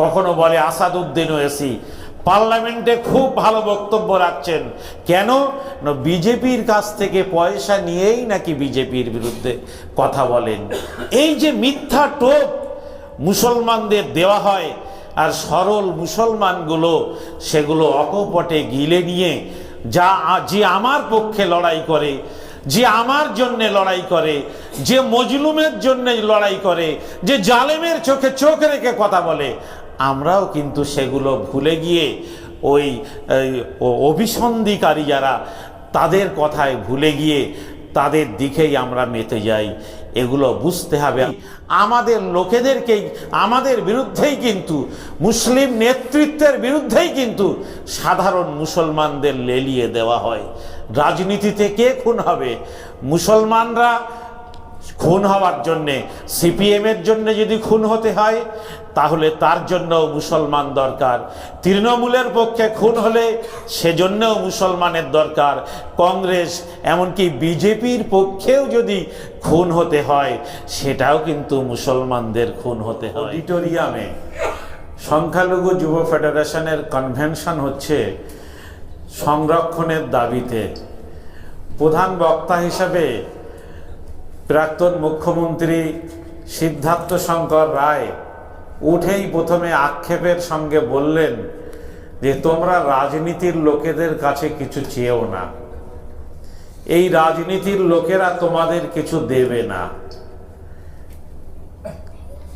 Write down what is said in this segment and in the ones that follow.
কখনো বলে আসাদুদ্দিন ওয়েসি। পার্লামেন্টে খুব ভালো বক্তব্য রাখছেন। কেন? বিজেপির কাছ থেকে পয়সা নিয়েই নাকি বিজেপির বিরুদ্ধে কথা বলেন। এই যে মিথ্যা টোপ মুসলমানদের দেওয়া হয় আর সরল মুসলমানগুলো সেগুলো অকপটে গিলে নিয়ে যা যে আমার পক্ষে লড়াই করে, যে আমার জন্য লড়াই করে, যে মজলুমের জন্য লড়াই করে, যে জালেমের চোখে চোখ রেখে কথা বলে আমরাও কিন্তু সেগুলো ভুলে গিয়ে ওই অভিসন্ধিকারী যারা, তাদের কথায় ভুলে গিয়ে তাদের দিকেই আমরা মেতে যাই। এগুলো বুঝতে হবে। আমাদের লোকেদেরকেই, আমাদের বিরুদ্ধেই কিন্তু, মুসলিম নেতৃত্বের বিরুদ্ধেই কিন্তু সাধারণ মুসলমানদের লেলিয়ে দেওয়া হয়। রাজনীতিতে কে খুন হবে? মুসলমানরা খুন হওয়ার জন্যে, সিপিএমের জন্য যদি খুন হতে হয়, তাহলে তার জন্যও মুসলমান দরকার। তৃণমূলের পক্ষে খুন হলে সেজন্যও মুসলমানের দরকার। কংগ্রেস, এমনকি বিজেপির পক্ষেও যদি খুন হতে হয়, সেটাও কিন্তু মুসলমানদের খুন হতে হয়। অডিটোরিয়ামে সংখ্যালঘু যুব ফেডারেশনের কনভেনশন হচ্ছে সংরক্ষণের দাবিতে। প্রধান বক্তা হিসাবে প্রাক্তন মুখ্যমন্ত্রী সিদ্ধার্থ শঙ্কর রায় উঠেই প্রথমে আক্ষেপের সঙ্গে বললেন যে, তোমরা রাজনীতির লোকেদের কাছে কিছু চেয়েও না। এই রাজনীতির লোকেরা তোমাদের কিছু দেবে না।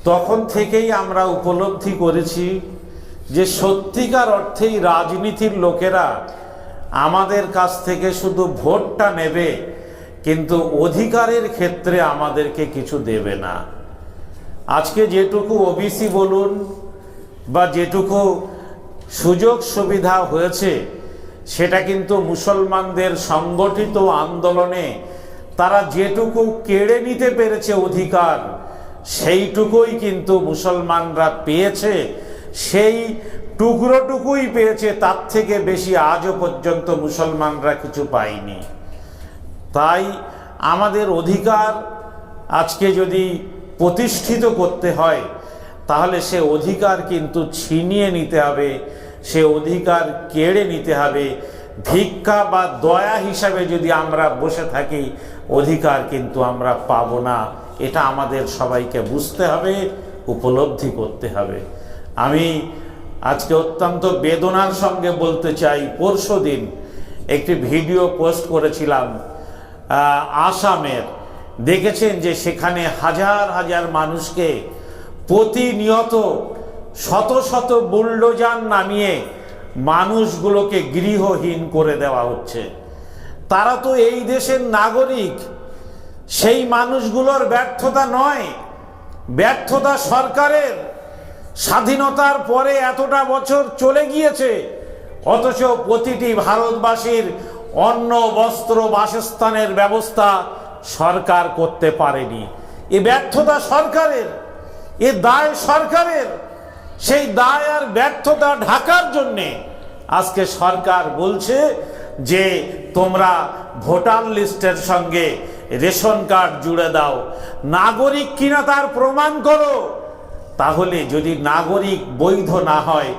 তখন থেকেই আমরা উপলব্ধি করেছি যে, সত্যিকার অর্থেই রাজনীতির লোকেরা আমাদের কাছ থেকে শুধু ভোটটা নেবে কিন্তু অধিকারের ক্ষেত্রে আমাদেরকে কিছু দেবে না। আজকে যেটুকু ওবিসি বলুন বা যেটুকু সুযোগ সুবিধা হয়েছে, সেটা কিন্তু মুসলমানদের সংগঠিত আন্দোলনে তারা যেটুকু কেড়ে নিতে পেরেছে অধিকার, সেইটুকুই কিন্তু মুসলমানরা পেয়েছে, সেই টুকরোটুকুই পেয়েছে, তার থেকে বেশি আজও পর্যন্ত মুসলমানরা কিছু পায়নি। তাই আমাদের অধিকার আজকে যদি প্রতিষ্ঠিত করতে হয়, তাহলে সে অধিকার কিন্তু ছিনিয়ে নিতে হবে, সে অধিকার কেড়ে নিতে হবে। ভিক্ষা বা দয়া হিসাবে যদি আমরা বসে থাকি, অধিকার কিন্তু আমরা পাবো না। এটা আমাদের সবাইকে বুঝতে হবে, উপলব্ধি করতে হবে। আমি আজকে অত্যন্ত বেদনার সঙ্গে বলতে চাই পরশু দিন একটি ভিডিও পোস্ট করেছিলাম। আসামের। দেখেছেন যে সেখানে হাজার হাজার মানুষকে প্রতিনিয়ত শত শত বুলডোজার নামিয়ে মানুষগুলোকে গৃহহীন করে দেওয়া হচ্ছে। তারা তো এই দেশের নাগরিক। সেই মানুষগুলোর ব্যর্থতা নয়। ব্যর্থতা সরকারের। স্বাধীনতার পরে এতটা বছর চলে গিয়েছে। অথচ প্রতিটি ভারতবাসীর অন্ন, বস্ত্র, বাসস্থানের ব্যবস্থা সরকার করতে পারেনি। এ ব্যর্থতা সরকারের, এ দায় সরকারের। সেই দায় আর ব্যর্থতা ঢাকার জন্যে আজকে সরকার বলছে যে, তোমরা ভোটার লিস্টের সঙ্গে রেশন কার্ড জুড়ে দাও। নাগরিক কিনা তার প্রমাণ করো। তাহলে যদি নাগরিক বৈধ না হয়,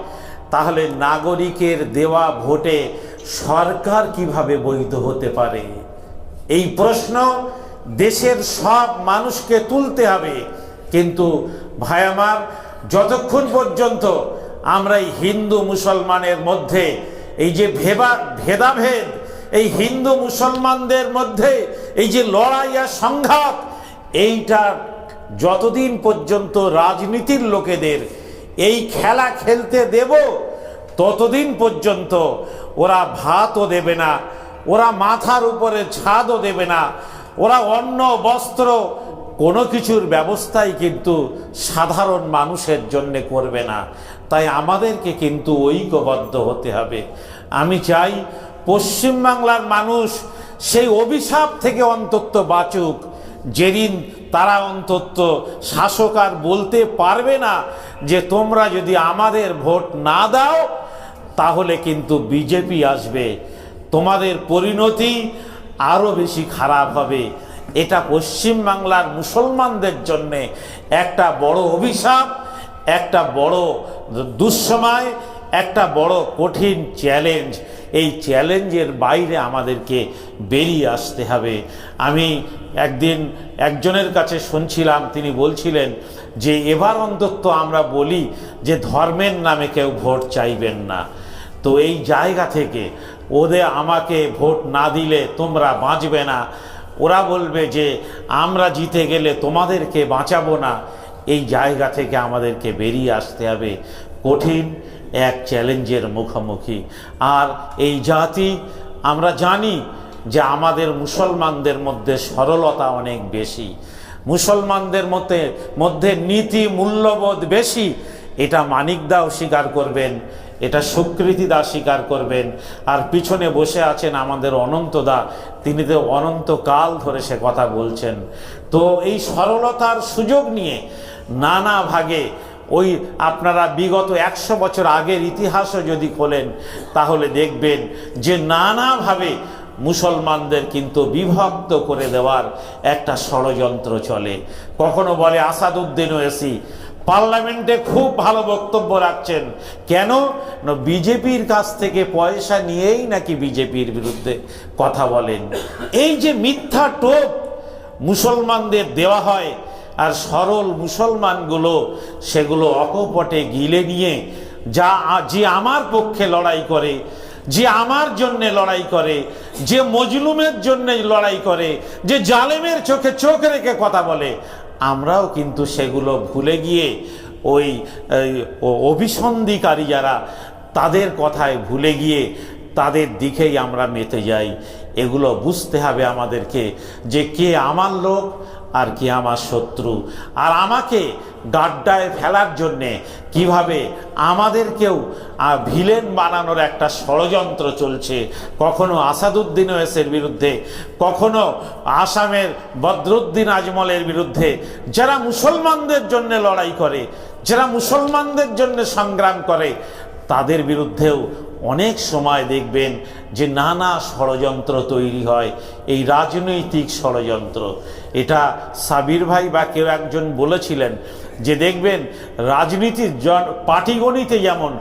তাহলে নাগরিকের দেওয়া ভোটে সরকার কীভাবে বৈধ হতে পারে? এই প্রশ্ন দেশের সব মানুষকে তুলতে হবে। কিন্তু ভাই আমার, যতক্ষণ পর্যন্ত আমরা এই হিন্দু মুসলমানের মধ্যে, এই যে ভেবা, ভেদাভেদ, এই হিন্দু মুসলমানদের মধ্যে, এই যে লড়াই আর সংঘাত, এইটা যতদিন পর্যন্ত রাজনীতির লোকেদের এই খেলা খেলতে দেব, ততদিন পর্যন্ত ওরা ভাতও দেবে না, ওরা মাথার উপরে ছাদও দেবে না, ওরা অন্ন, বস্ত্র, কোনো কিছুর ব্যবস্থাই কিন্তু সাধারণ মানুষের জন্য করবে না। তাই আমাদেরকে কিন্তু ঐক্যবদ্ধ হতে হবে। আমি চাই পশ্চিমবাংলার মানুষ সেই অভিশাপ থেকে অন্তত বাঁচুক। যেদিন তারা অন্তত শাসক আর বলতে পারবে না যে তোমরা যদি আমাদের ভোট না দাও তাহলে কিন্তু বিজেপি আসবে। তোমাদের পরিণতি আরও বেশি খারাপ হবে। এটা পশ্চিমবাংলার মুসলমানদের জন্যে একটা বড় অভিশাপ, একটা বড় দুঃসময়, একটা বড় কঠিন চ্যালেঞ্জ। এই চ্যালেঞ্জের বাইরে আমাদেরকে বেরিয়ে আসতে হবে। আমি একদিন একজনের কাছে শুনছিলাম, তিনি বলছিলেন যে, এবার অন্তত আমরা বলি যে, ধর্মের নামে কেউ ভোট চাইবেন না। তো এই জায়গা থেকে ওদের আমাকে ভোট না দিলে তোমরা বাঁচবে না। ওরা বলবে যে, আমরা জিতে গেলে তোমাদেরকে বাঁচাবো না। এই জায়গা থেকে আমাদেরকে বেরিয়ে আসতে হবে কঠিন এক চ্যালেঞ্জের মুখোমুখি। আর এই জাতি, আমরা জানি যে আমাদের মুসলমানদের মধ্যে সরলতা অনেক বেশি। মুসলমানদের মধ্যে মধ্যে নীতি মূল্যবোধ বেশি। এটা মানিকদাও স্বীকার করবেন। এটা সুকৃতিদা স্বীকার করবেন। আর পিছনে বসে আছেন আমাদের অনন্তদা তিনি তো অনন্তকাল ধরে সে কথা বলছেন। তো এই সরলতার সুযোগ নিয়ে নানা ভাগে ওই আপনারা বিগত একশো বছর আগের ইতিহাসও যদি খোলেন, তাহলে দেখবেন যে নানাভাবে মুসলমানদের কিন্তু বিভক্ত করে দেওয়ার একটা ষড়যন্ত্র চলে। কখনো বলে আসাদুদ্দিন ওয়েসি পার্লামেন্টে খুব ভালো বক্তব্য রাখছেন। কেন? বিজেপির কাছ থেকে পয়সা নিয়েই নাকি বিজেপির বিরুদ্ধে কথা বলেন। এই যে মিথ্যা টোপ মুসলমানদের দেওয়া হয় আর সরল মুসলমানগুলো সেগুলো অকপটে গিলে নিয়ে যা যে আমার পক্ষে লড়াই করে, যে আমার জন্য লড়াই করে, যে মজলুমের জন্য লড়াই করে, যে জালেমের চোখে চোখ রেখে কথা বলে আমরাও কিন্তু সেগুলো ভুলে গিয়ে ওই অভিসন্ধিকারী যারা তাদের কথায় ভুলে গিয়ে তাদের দিকেই আমরা মেতে যাই। এগুলো বুঝতে হবে আমাদেরকে যে কে আমার লোক আর কে আমার শত্রু। আর আমাকে গাড্ডায় ফেলার জন্যে কীভাবে আমাদেরকেও ভিলেন বানানোর একটা ষড়যন্ত্র চলছে। কখনো আসাদুদ্দিন ওয়েসের বিরুদ্ধে, কখনো আসামের বদরুদ্দিন আজমলের বিরুদ্ধে। যারা মুসলমানদের জন্য লড়াই করে, যারা মুসলমানদের জন্য সংগ্রাম করে, তাদের বিরুদ্ধেও অনেক সময় দেখবেন যে নানা ষড়যন্ত্র তৈরি হয়, এই রাজনৈতিক ষড়যন্ত্র। এটা সাবির ভাই বা কেউ একজন বলেছিলেন যে দেখবেন রাজনীতির জন, পাটিগণিতে যেমন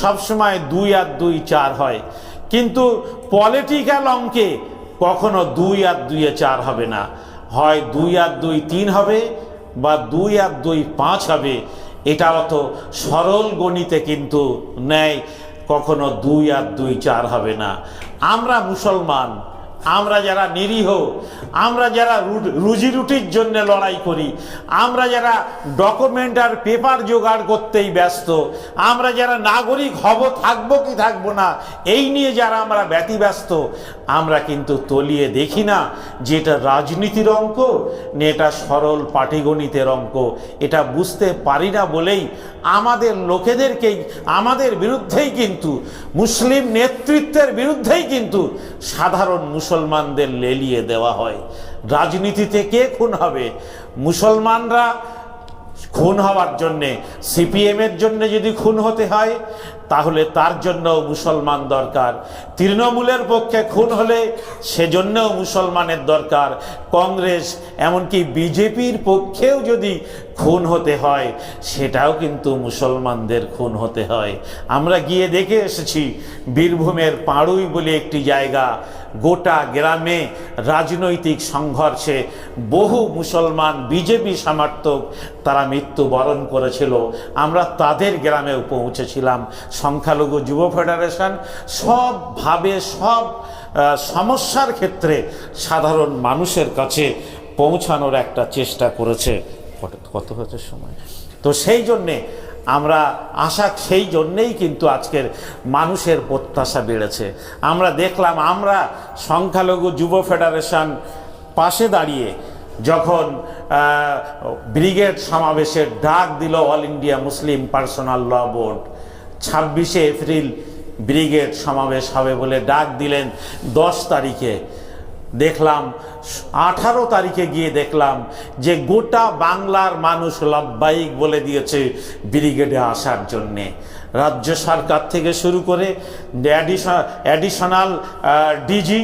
সবসময় দুই আর দুই চার হয়, কিন্তু পলিটিক্যাল অঙ্কে কখনো দুই আর দুইয়ে চার হবে না। হয় দুই আর দুই তিন হবে বা দুই আর দুই পাঁচ হবে, এটা অত সরল গণিতে কিন্তু নেয় কখনো দুই আর দুই চার হবে না। আমরা মুসলমান আমরা যারা নিরীহ, আমরা যারা রুজি রুটির জন্য লড়াই করি, আমরা যারা ডকুমেন্ট আর পেপার জোগাড় করতেই ব্যস্ত, আমরা যারা নাগরিক হব, থাকব কি থাকব না, এই নিয়ে যারা আমরা ব্যতিব্যস্ত, আমরা কিন্তু তলিয়ে দেখি না যে এটা রাজনীতির অঙ্ক, না এটা সরল পাটিগণিতের অঙ্ক। এটা বুঝতে পারি না বলেই আমাদের লোকেদেরকেই, আমাদের বিরুদ্ধেই কিন্তু, মুসলিম নেতৃত্বের বিরুদ্ধেই কিন্তু সাধারণ মুসলমানদের লেলিয়ে দেওয়া হয়। রাজনীতিতে কে খুন হবে? মুসলমানরা খুন হওয়ার জন্যে, সিপিএমের জন্য যদি খুন হতে হয়, তাহলে তার জন্যও মুসলমান দরকার। তৃণমূলের পক্ষে খুন হলে সেজন্যও মুসলমানের দরকার। কংগ্রেস, এমনকি বিজেপির পক্ষেও যদি খুন হতে হয়, সেটাও কিন্তু মুসলমানদের খুন হতে হয়। আমরা গিয়ে দেখে এসেছি, বীরভূমের পাড়ুই বলে একটি জায়গা গোটা গ্রামে রাজনৈতিক সংঘর্ষে বহু মুসলমান বিজেপি সমর্থক তারা মৃত্যুবরণ করেছিল। আমরা তাদের গ্রামেও পৌঁছেছিলাম। সংখ্যালঘু যুব ফেডারেশন সবভাবে সব সমস্যার ক্ষেত্রে সাধারণ মানুষের কাছে পৌঁছানোর একটা চেষ্টা করেছে। কত- হচ্ছে সময়? তো সেই জন্যে আমরা আশা সেই জন্যেই কিন্তু আজকের মানুষের প্রত্যাশা বেড়েছে। আমরা দেখলাম আমরা সংখ্যালঘু যুব ফেডারেশন পাশে দাঁড়িয়ে যখন ব্রিগেড সমাবেশের ডাক দিল all India Muslim personal law board, ছাব্বিশে এপ্রিল ব্রিগেড সমাবেশ হবে বলে ডাক দিলেন দশ তারিখে। দেখলাম, আঠারো তারিখে গিয়ে দেখলাম যে গোটা বাংলার মানুষ লব্বাইক বলে দিয়েছে ব্রিগেডে আসার জন্যে। রাজ্য সরকার থেকে শুরু করে additional DG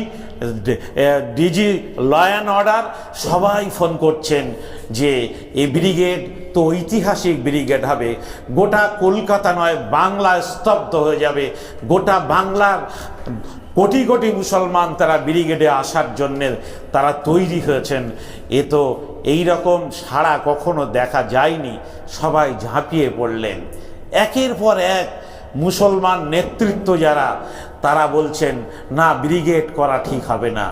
DG law and order সবাই ফোন করছেন যে এই ব্রিগেড তো ঐতিহাসিক ব্রিগেড হবে। গোটা কলকাতা নয়, বাংলা স্তব্ধ হয়ে যাবে। গোটা বাংলার কোটি কোটি মুসলমান তারা ব্রিগেডে আসার জন্যে তারা তৈরি হয়েছেন। এ তো এই রকম সাড়া কখনো দেখা যায়নি, সবাই ঝাঁপিয়ে পড়লেন। একের পর এক মুসলমান নেতৃত্ব যারা, তারা বলছেন, না, ব্রিগেড করা ঠিক হবে না।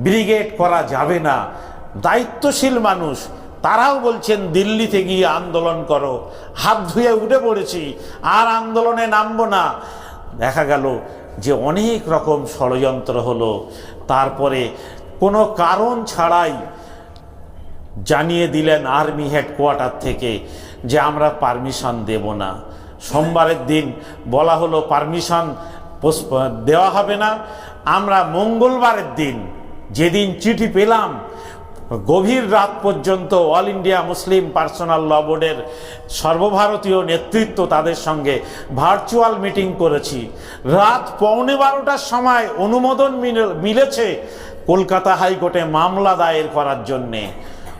ব্রিগেড করা যাবে না। দায়িত্বশীল মানুষ তারাও বলছেন, দিল্লিতে গিয়ে আন্দোলন করো। হাত ধুয়ে উঠে পড়েছি, আর আন্দোলনে নামবো না। দেখা গেল যে অনেক রকম ষড়যন্ত্র হলো। তারপরে কোনো কারণ ছাড়াই জানিয়ে দিলেন আর্মি হেডকোয়ার্টার থেকে যে আমরা পারমিশন দেব না। সোমবারের দিন বলা হলো, পারমিশন দেওয়া হবে না। আমরা মঙ্গলবারের দিন যেদিন চিঠি পেলাম গভীর রাত পর্যন্ত all India Muslim personal law বোর্ডের সর্বভারতীয় নেতৃত্ব তাদের সঙ্গে ভার্চুয়াল মিটিং করেছি। রাত পৌনে বারোটার সময় অনুমোদন মিলে- মিলেছে কলকাতা হাইকোর্টে মামলা দায়ের করার জন্যে।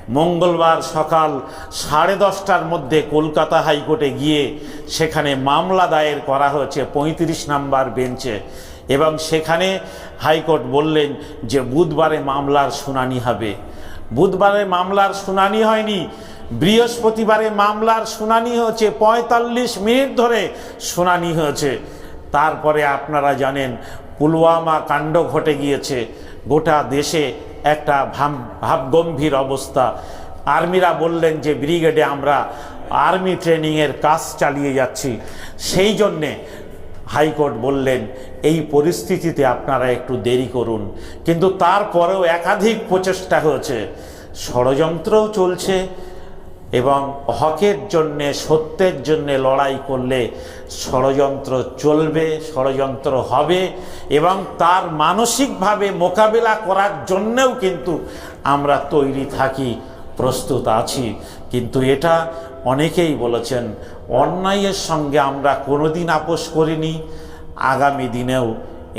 মঙ্গলবার সকাল সাড়ে দশটার মধ্যে কলকাতা হাইকোর্টে গিয়ে সেখানে মামলা দায়ের করা হয়েছে পঁয়ত্রিশ নাম্বার বেঞ্চে। এবং সেখানে হাইকোর্ট বললেন যে বুধবারে মামলার শুনানি হবে। বুধবারে মামলার শুনানি হয়নি। বৃহস্পতিবারে মামলার শুনানি হয়েছে। পঁয়তাল্লিশ মিনিট ধরে শুনানি হয়েছে। তারপরে আপনারা জানেন, পুলওয়ামা কাণ্ড ঘটে গিয়েছে। গোটা দেশে একটা ভাব, ভাবগম্ভীর অবস্থা। আর্মিরা বললেন যে, ব্রিগেডে আমরা আর্মি ট্রেনিংয়ের কাজ চালিয়ে যাচ্ছি। সেই জন্যে হাইকোর্ট বললেন, এই পরিস্থিতিতে আপনারা একটু দেরি করুন। কিন্তু তারপরেও একাধিক প্রচেষ্টা হয়েছে। ষড়যন্ত্রও চলছে এবং হকের জন্যে, সত্যের জন্যে লড়াই করলে ষড়যন্ত্র চলবে, ষড়যন্ত্র হবে এবং তার মানসিকভাবে মোকাবেলা করার জন্যেও কিন্তু আমরা তৈরি থাকি, প্রস্তুত আছি। কিন্তু এটা অনেকেই বলেছেন অন্যায়ের সঙ্গে আমরা কোনোদিন আপোষ করিনি। আগামী দিনেও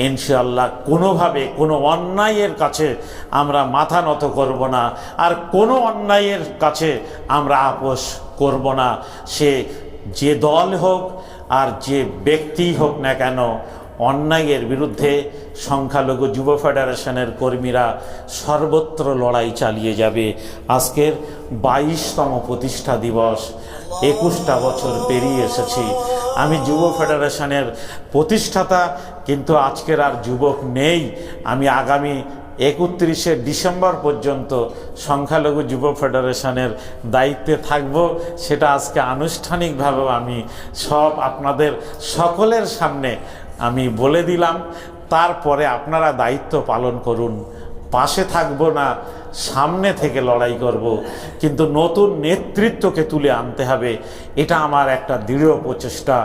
ইনশাল্লাহ কোনোভাবে কোনো অন্যায়ের কাছে আমরা মাথা নত করব না, আর কোনো অন্যায়ের কাছে আমরা আপোষ করব না। সে যে দল হোক আর যে ব্যক্তি হোক না কেন, অন্যায়ের বিরুদ্ধে সংখ্যালঘু যুব ফেডারেশনের কর্মীরা সর্বত্র লড়াই চালিয়ে যাবে। আজকের বাইশতম প্রতিষ্ঠা দিবস একুশটা বছর পেরিয়ে এসেছি। আমি যুব ফেডারেশনের প্রতিষ্ঠাতা, কিন্তু আজকের আর যুবক নেই। আমি আগামী একত্রিশে ডিসেম্বর পর্যন্ত সংখ্যালঘু যুব ফেডারেশনের দায়িত্বে থাকব। সেটা আজকে আনুষ্ঠানিকভাবে আমি সব আপনাদের সকলের সামনে আমি বলে দিলাম। তারপরে আপনারা দায়িত্ব পালন করুন। পাশে থাকব না সামনে থেকে লড়াই করব। কিন্তু নতুন নেতৃত্বকে তুলে আনতে হবে। এটা আমার একটা দৃঢ় প্রচেষ্টা।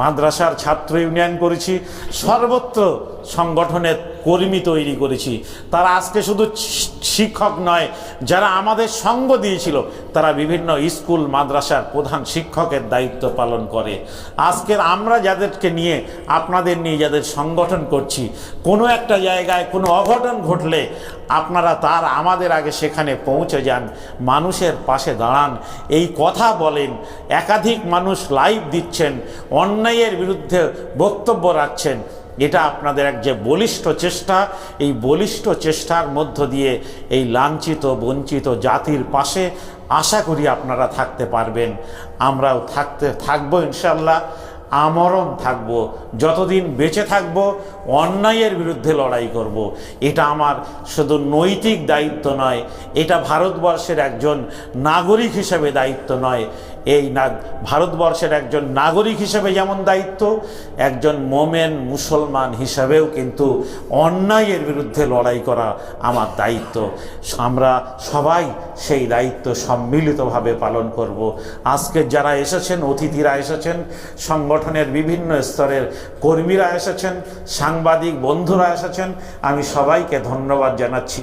মাদ্রাসার ছাত্র ইউনিয়ন করেছি, সর্বত্র সংগঠনের কর্মী তৈরি করেছি। তারা আজকে শুধু শিক্ষক নয়, যারা আমাদের সঙ্গ দিয়েছিল, তারা বিভিন্ন স্কুল, মাদ্রাসার প্রধান শিক্ষকের দায়িত্ব পালন করে। আজকের আমরা যাদেরকে নিয়ে, আপনাদের নিয়ে যাদের সংগঠন করছি, কোনো একটা জায়গায় কোনো অঘটন ঘটলে আপনারা তার আমাদের আগে সেখানে পৌঁছে যান, মানুষের পাশে দাঁড়ান। এই কথা বলেন একাধিক মানুষ লাইভ দিচ্ছেন, অন্যায়ের বিরুদ্ধে বক্তব্য রাখছেন এটা আপনাদের এক যে বলিষ্ঠ চেষ্টা, এই বলিষ্ঠ চেষ্টার মধ্য দিয়ে এই লাঞ্ছিত, বঞ্চিত জাতির পাশে আশা করি আপনারা থাকতে পারবেন আমরাও থাকতে, থাকব ইনশাল্লাহ আমরণ থাকব, যতদিন বেঁচে থাকব, অন্যায়ের বিরুদ্ধে লড়াই করব। এটা আমার শুধু নৈতিক দায়িত্ব নয়, এটা ভারতবর্ষের একজন নাগরিক হিসেবে দায়িত্ব নয় এই না ভারতবর্ষের একজন নাগরিক হিসেবে যেমন দায়িত্ব, একজন মোমেন মুসলমান হিসাবেও কিন্তু অন্যায়ের বিরুদ্ধে লড়াই করা আমার দায়িত্ব। আমরা সবাই সেই দায়িত্ব সম্মিলিতভাবে পালন করব। আজকে যারা এসেছেন, অতিথিরা এসেছেন, সংগঠনের বিভিন্ন স্তরের কর্মীরা এসেছেন, সাংবাদিক বন্ধুরা এসেছেন, আমি সবাইকে ধন্যবাদ জানাচ্ছি।